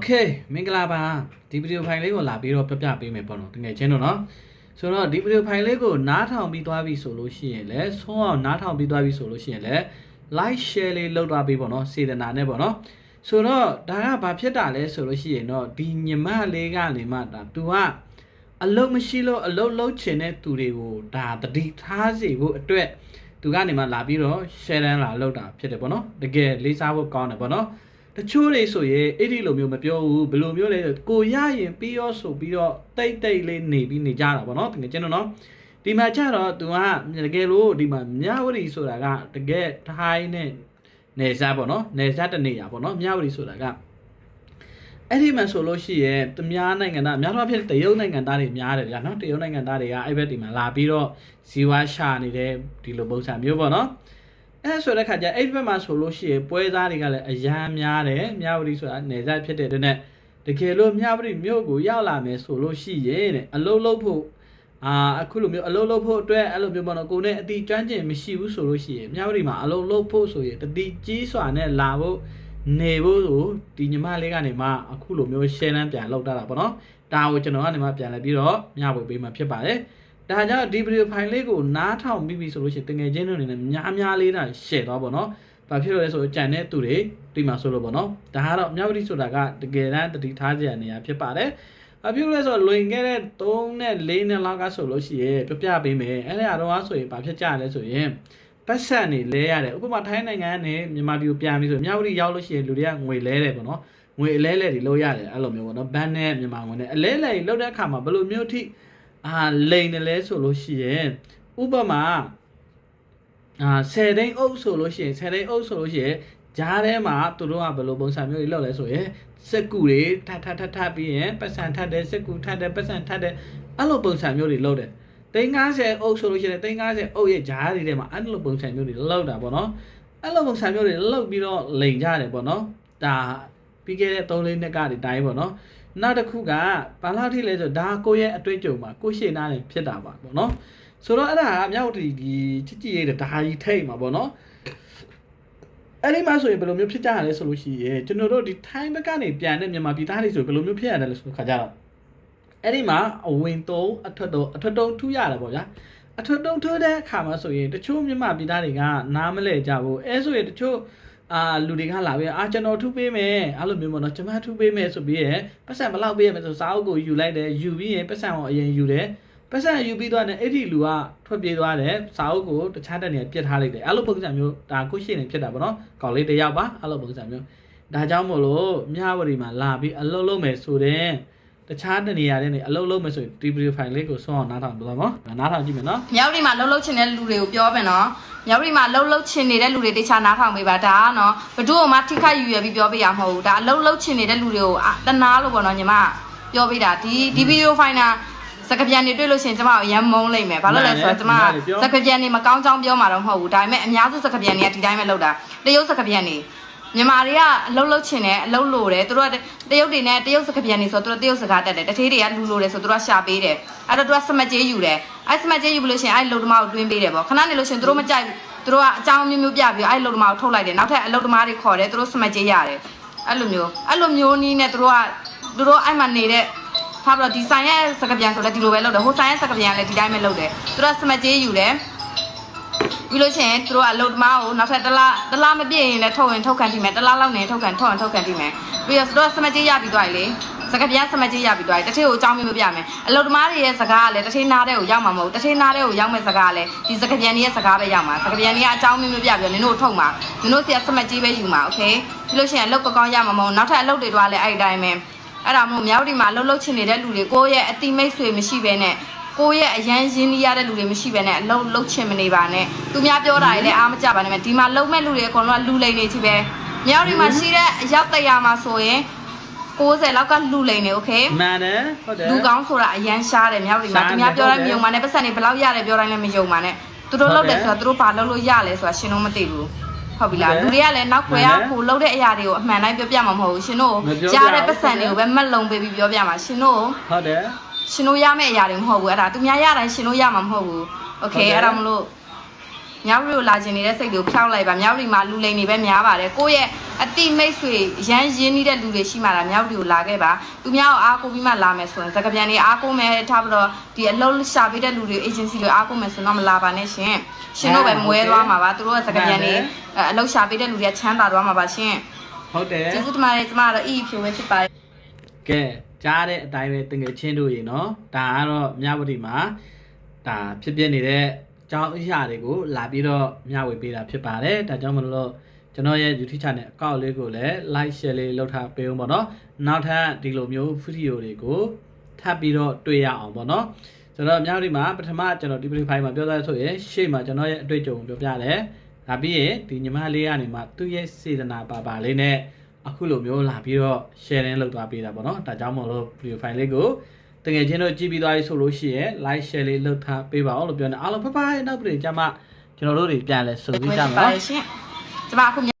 โอเคမင်္ဂလာပါဒီဗီဒီယိုဖိုင်လေးကိုလာပြီးတော့ပြပြပေးမယ်ပေါ့နော်တကယ်ချင်းတော့နော်ဆိုတော့ဒီဗီဒီယိုဖိုင်လေးကိုနားထောင်ပြီးသွားပြီဆိုလို့ရှိရင်လည်းဆုံးအောင်နားထောင်ပြီးသွားပြီဆိုလို့ရှိရင်လည်း like share လေးလုပ်သွားပေးပေါ့နော်စေတနာနဲ့ပေါ့နော်ဆိုတော့ဒါကဘာဖြစ်တာလဲဆိုလို့ရှိရင်တော့ဒီညီမလေးကနေမှဒါ तू ကအလုံးမရှိလို့အလုံးလုံးချင်တဲ့သူတွေကိုဒါတတိထားစေဖို့အတွက်သူကနေမှလာပြီးတော့ share တန်းလာလောက်တာဖြစ်တယ်ပေါ့နော်တကယ်လေးစားဖို့ကောင်းတယ်ပေါ့နော် တချို့တွေဆိုရင်အဲ့ဒီလိုမျိုးမပြောဘူးဘယ်လိုမျိုးလဲဆိုကိုရရင်ပြီးရောဆိုပြီးတော့တိတ်တိတ်လေးနေပြီးနေကြတာပေါ့နော်တကယ်ကျင်းတော့နော်ဒီမှာကျတော့သူကတကယ်လို့ဒီမှာမြဝတီဆိုတာကတကယ်ထိုင်းနဲ့နေစားပေါ့နော်နေစားတနေရပေါ့နော်မြဝတီဆိုတာကအဲ့ဒီမှာဆိုလို့ရှိရင်သူများနိုင်ငံသားအများတော့ဖြစ်တရုတ်နိုင်ငံသားတွေများတယ်ဗျာနော်တရုတ်နိုင်ငံသားတွေကအဲ့ဘက်ဒီမှာလာပြီးတော့ဇီဝရှာနေတဲ့ဒီလိုပုံစံမျိုးပေါ့နော် အဲ့ဆိုတဲ့ခါကျအဲ့ဘက်မှာဆိုလို့ရှိရင်ပွဲသားတွေကလည်းအရန်များတယ်မြဝတီဆိုတာနေစားဖြစ်တဲ့တည်းနဲ့တကယ်လို့မြဝတီမြို့ကိုရောက်လာမယ်ဆိုလို့ရှိရင်တဲ့အလုံးလုံးဖို့အာအခုလိုမျိုးအလုံးလုံးဖို့အတွက်အဲ့လိုမျိုးပေါ့နော်ကိုနဲ့အတိကျွမ်းကျင်မရှိဘူးဆိုလို့ရှိရင်မြဝတီမှာအလုံးလုံးဖို့ဆိုရင်တတိကြီးစွာနဲ့လာဖို့နေဖို့ဆိုဒီညီမလေးကနေမှအခုလိုမျိုး share လမ်းပြန်လောက်တာတာပေါ့နော်ဒါကိုကျွန်တော်ကနေမှပြန်လဲပြီးတော့မျှဝေပေးမှာဖြစ်ပါတယ် ဒါကြောင့်ဒီ video file လေးကိုနားထောင်ပြီးပြီဆိုလို့ရှိရင်တကယ်ချင်းတို့အနေနဲ့များများလေးတာ share သွားပေါ့နော်ဘာဖြစ်လို့လဲဆိုတော့ကြံတဲ့သူတွေဒီမှာဆိုလို့ပေါ့နော်ဒါကတော့မြဝတီဆိုတာကတကယ်တမ်းတတိထားကြရနေရဖြစ်ပါတယ်ဘာဖြစ်လို့လဲဆိုတော့လွင်ခဲ့တဲ့3နဲ့4နဲ့လောက်ကဆိုလို့ရှိရင်ပြပြပေးမယ်အဲ့ဒါတော့ဆိုရင်ဘာဖြစ်ကြလဲဆိုရင်ပတ်စံနေလဲရတယ်ဥပမာထိုင်းနိုင်ငံကနေမြန်မာပြည်ကိုပြန်ပြီးဆိုမြဝတီရောက်လို့ရှိရင်လူတွေကငွေလဲတယ်ပေါ့နော်ငွေအလဲလဲတွေလုပ်ရတယ်အဲ့လိုမျိုးပေါ့နော်ဘန်နဲ့မြန်မာငွေနဲ့အလဲလဲတွေလုပ်တဲ့အခါမှာဘယ်လိုမျိုးထိ အာလိန်တယ်လဲဆိုလို့ရှိရင်ဥပမာအာ10သိန်းအုပ်ဆိုလို့ရှိရင်10သိန်းအုပ်ဆိုလို့ရှိရင်ဂျားထဲမှာသူတို့ကဘယ်လိုပုံစံမျိုးတွေလုပ်လဲဆိုရင်စက်ကူတွေထပ်ထပ်ထပ်ထပ်ပြီးရင်ပတ်စံထပ်တယ်စက်ကူထပ်တယ်ပတ်စံထပ်တယ်အဲ့လိုပုံစံမျိုးတွေလုပ်တယ်သိန်း90အုပ်ဆိုလို့ရှိရင်သိန်း90အုပ်ရဲ့ဂျားတွေထဲမှာအဲ့လိုပုံစံမျိုးတွေလောက်တာပေါ့နော်အဲ့လိုပုံစံမျိုးတွေလောက်ပြီးတော့လိန်ကြတယ်ပေါ့နော်ဒါပြီးခဲ့တဲ့3လေးနှစ်ကဒီတိုင်းပေါ့နော် နောက်တစ်ခုကဘာလို့ထိလဲဆိုဒါကိုယ့်ရဲ့အတွေ့အကြုံမှာကိုယ့်ရှေ့နားနေဖြစ်တာပါပေါ့နော်ဆိုတော့အဲ့ဒါကမြောက်ဒီဒီချစ်ကြည်ရဲ့ဒါကြီးထိတ်မှာပေါ့နော်အဲ့ဒီမှာဆိုရင်ဘယ်လိုမျိုးဖြစ်ကြရလဲဆိုလို့ရှိရင်ကျွန်တော်တို့ဒီ time ဘက်ကနေပြန်တဲ့မြန်မာပြည်သားတွေဆိုဘယ်လိုမျိုးဖြစ်ရတယ်လဲဆိုခါကြတော့အဲ့ဒီမှာအဝင်တုံးအထွက်တုံးအထွက်တုံးထူးရတယ်ပေါ့ဗျာအထွက်တုံးထူးတဲ့အခါမှာဆိုရင်တချို့မြန်မာပြည်သားတွေကနားမလဲကြဘူးအဲဆိုရင်တချို့ အာလူတွေကလာပြီးအာကျွန်တော်ထူးပေးမယ်အဲ့လိုမျိုးပေါ့နော်ကျွန်မထူးပေးမယ်ဆိုပြီးရယ်ပတ်စံဘယ်လောက်ပေးရမလဲဆိုစာအုပ်ကိုယူလိုက်တယ်ယူပြီးရင်ပတ်စံကိုအရင်ယူတယ်ပတ်စံယူပြီးသွားတယ်အဲ့ဒီလူကထွက်ပြေးသွားတယ်စာအုပ်ကိုတခြားတက်နေပြစ်ထားလိုက်တယ်အဲ့လိုပုံစံမျိုးဒါကိုရှိနေဖြစ်တာပေါ့နော်ကောင်းလေးတစ်ယောက်ပါအဲ့လိုပုံစံမျိုးဒါကြောင့်မို့လို့မြဝတီမှာလာပြီးအလုပ်လုပ်မယ်ဆိုတဲ့ တခြားတနေရာတွေနေအလုပ်လုပ်မယ်ဆိုရင်ဒီ video file လေးကိုဆုံးအောင်နားထောင်ပြတော့နော်နားထောင်ကြည့်မယ်နော်မြောက်ဒီမှာလှုပ်လှုပ်ချင်တဲ့လူတွေကိုပြောမယ်နော်မြောက်ဒီမှာလှုပ်လှုပ်ချင်နေတဲ့လူတွေတခြားနားထောင်ပေးပါဒါကနော်ဘဒုမှထိခိုက်ယူရပြီးပြောပေးရမဟုတ်ဘူးဒါလှုပ်လှုပ်ချင်နေတဲ့လူတွေကိုအာတနာလို့ပေါ့နော်ညီမပြောပေးတာဒီဒီဗီဒီယိုဖိုင်နာစကပြန်နေတွေ့လို့ရှိရင်ကျမကိုရမ်းမုန်းလိုက်မယ်ဘာလို့လဲဆိုတော့ကျမစကပြန်နေမကောင်းကြောင်းပြောမှာတော့မဟုတ်ဘူးဒါပေမဲ့အများစုစကပြန်တွေကဒီတိုင်းပဲလုပ်တာတရုတ်စကပြန်နေ မြန်မာတွေကအလုံးလုံးချင်တယ်အလုံးလိုတယ်သူတို့ကတရုတ်တွေနဲ့တရုတ်စကားပြန်နေဆိုတော့သူတို့တရုတ်စကားတက်တယ်တထေးတွေကလူလိုတယ်ဆိုသူတို့ကရှာပေးတယ်အဲ့တော့သူကစမတ်ကျေးယူတယ်အဲ့စမတ်ကျေးယူပြီးလို့ရှိရင်အဲ့လုံသမားကိုတွင်းပေးတယ်ပေါ့ခဏနေလို့ရှိရင်သူတို့မကြိုက်ဘူးသူတို့ကအကြောင်းမျိုးမျိုးပြပြီးအဲ့လုံသမားကိုထုတ်လိုက်တယ်နောက်ထပ်အလုံသမားတွေခေါ်တယ်သူတို့စမတ်ကျေးရတယ်အဲ့လိုမျိုးအဲ့လိုမျိုးနီးနဲ့သူတို့ကသူတို့အဲ့မှာနေတဲ့ထားပြီးတော့ဒီဆိုင်ရဲ့စကားပြန်ဆိုလည်းဒီလိုပဲလုပ်တယ်ဟိုဆိုင်ရဲ့စကားပြန်လည်းဒီတိုင်းပဲလုပ်တယ်သူတို့ကစမတ်ကျေးယူတယ် ပြီးလို့ရှိရင်သူတို့ကအလုတ်သမားကိုနောက်ထပ်တစ်လားတစ်လားမပြည့်ရင်လည်းထုတ်ရင်ထုတ်ခံကြည့်မယ်တစ်လားလောက်နေထုတ်ခံထုတ်ရင်ထုတ်ခံကြည့်မယ်ပြီးတော့သူတို့ကစမကြီးရပြီးသွားပြီလေစကားပြန်စမကြီးရပြီးသွားပြီတထေးကိုအကြောင်းမျိုးမပြမယ်အလုတ်သမားတွေရဲ့စကားကလည်းတထေးနားတဲ့ကိုရောက်မှာမဟုတ်တထေးနားတဲ့ကိုရောက်မဲ့စကားကလည်းဒီစကားပြန်ရဲ့စကားပဲရောက်မှာစကားပြန်ကြီးကအကြောင်းမျိုးမျိုးပြပြီးတော့နင်တို့ထုတ်မှာနင်တို့စီကစမကြီးပဲယူမှာโอเคပြီးလို့ရှိရင်အလုတ်ကောင်းရမှာမဟုတ်နောက်ထပ်အလုတ်တွေတော့လည်းအဲ့ဒီတိုင်းပဲအဲ့ဒါမို့မြောက်ဒီမှာလှုပ်လှုပ်ချင်နေတဲ့လူတွေကိုယ့်ရဲ့အတိမိတ်ဆွေမရှိဘဲနဲ့ကိုယ့်ရဲ့အရန်ရင်းနှီးရတဲ့လူတွေမရှိဘဲနဲ့အလုံးလုံးချင်မနေပါနဲ့ သူများပြောတာတွေလည်းအားမကြပါနဲ့ဒီမှာလုံးမဲ့လူတွေအကုန်လုံးကလူလိန်နေချီပဲမြောက်ဒီမှာရှိတဲ့အရောက်တရာမှာဆိုရင်60လောက်ကလူလိန်နေโอเค မှန်တယ်ဟုတ်တယ် လူကောင်းဆိုတာအရန်ရှားတယ်မြောက်ဒီမှာ ရှားတယ် သူများပြောတိုင်း ဟုတ်တယ် မယုံပါနဲ့ပတ်စံနေဘယ်လောက်ရတယ်ပြောတိုင်းလည်းမယုံပါနဲ့သူတို့ ဟုတ် လုပ် တယ် တယ်ဆိုတာသူတို့ဘာလုပ်လို့ရလဲဆိုတာရှင်တို့မသိဘူးဟုတ်ပြီလား ဟုတ်တယ် လူတွေကလည်းနောက်ခွဲ မှ က န်တယ် ကိုလုပ်တဲ့အရာတွေကိုအမှန်တိုင်းပြောပြမှာမဟုတ်ဘူးရှင်တို့ မပြောပြ ကြားတဲ့ ဘူး ပတ်စံတွေကိုပဲမက်လုံးပေးပြီးပြောပြမှာရှင်တို့ ဟုတ်တယ် ရှင်တို့ရမယ့်အရာတွေမဟုတ်ဘူးအဲ့ဒါသူများရတိုင်းရှင်တို့ရမှာမဟုတ်ဘူးโอเค ဟုတ်တယ် အဲ့ဒါမလို့ မြောက်ရီကိုလာကျင်နေတဲ့စိတ်တွေကိုဖျောက်လိုက်ပါမြောက်ရီမှာလူလိန်တွေပဲများပါတယ်ကိုယ့်ရဲ့အတိမိတ်ဆွေရမ်းရင်းနှီးတဲ့လူတွေရှိမှလားမြောက်ရီကိုလာခဲ့ပါသူများကိုအားကိုးပြီးမှလာမယ်ဆိုရင်စကပြန်တွေအားကိုးမယ်ထားပြီးတော့ဒီအလုပ်ရှာပေးတဲ့လူတွေ agency တွေအားကိုးမယ်ဆိုတော့မလာပါနဲ့ရှင်ရှင်တို့ပဲမွဲသွားမှာပါသူတို့ကစကပြန်တွေအလုပ်ရှာပေးတဲ့လူတွေကချမ်းသာသွားမှာပါရှင်ဟုတ်တယ်ကျေးဇူးတင်ပါတယ်ကျမကတော့အီဖြိုပဲဖြစ်ပါတယ်ကဲကြားတဲ့အတိုင်းပဲတငယ်ချင်းတို့ရေနော်ဒါကတော့မြဝတီမှာဒါဖြစ်ဖြစ်နေတဲ့အ ကြောင်းအရာတွေကိုလာပြီးတော့မျှဝေပေးတာဖြစ်ပါတယ်ဒါကြောင့်မလို့ကျွန်တော်ရဲ့ YouTube channel အကောင့်လေးကိုလည်း like share လေးလုပ်ထားပေးအောင်ပေါ့နော်နောက်ထပ်ဒီလိုမျိုးဗီဒီယိုတွေကိုထပ်ပြီးတော့တွေ့ရအောင်ပေါ့နော်ကျွန်တော်မြဝတီမှာပထမကျွန်တော်ဒီ video file မှာပြောသားဆိုရင်ရှေ့မှာကျွန်တော်ရဲ့အတွေ့အကြုံကိုပြောပြတယ်ဒါပြီးရင်ဒီညီမလေးကနေမှသူ့ရဲ့စေတနာပါပါလေးနဲ့အခုလိုမျိုးလာပြီးတော့ sharing လုပ်သွားပေးတာပေါ့နော်ဒါကြောင့်မို့လို့ video file လေးကို တကယ်ချင်းတို့ကြည့်ပြီးသွားပြီဆိုလို့ရှိရင် like share လေးလုပ်ထားပေးပါအောင်လို့ပြောနေအားလုံးဘိုင်ဘိုင်နောက်ပြည်ကြမှာကျွန်တော်တို့တွေပြန်လဲစုံစည်းကြမယ်နော်ရှင်ကျမအခု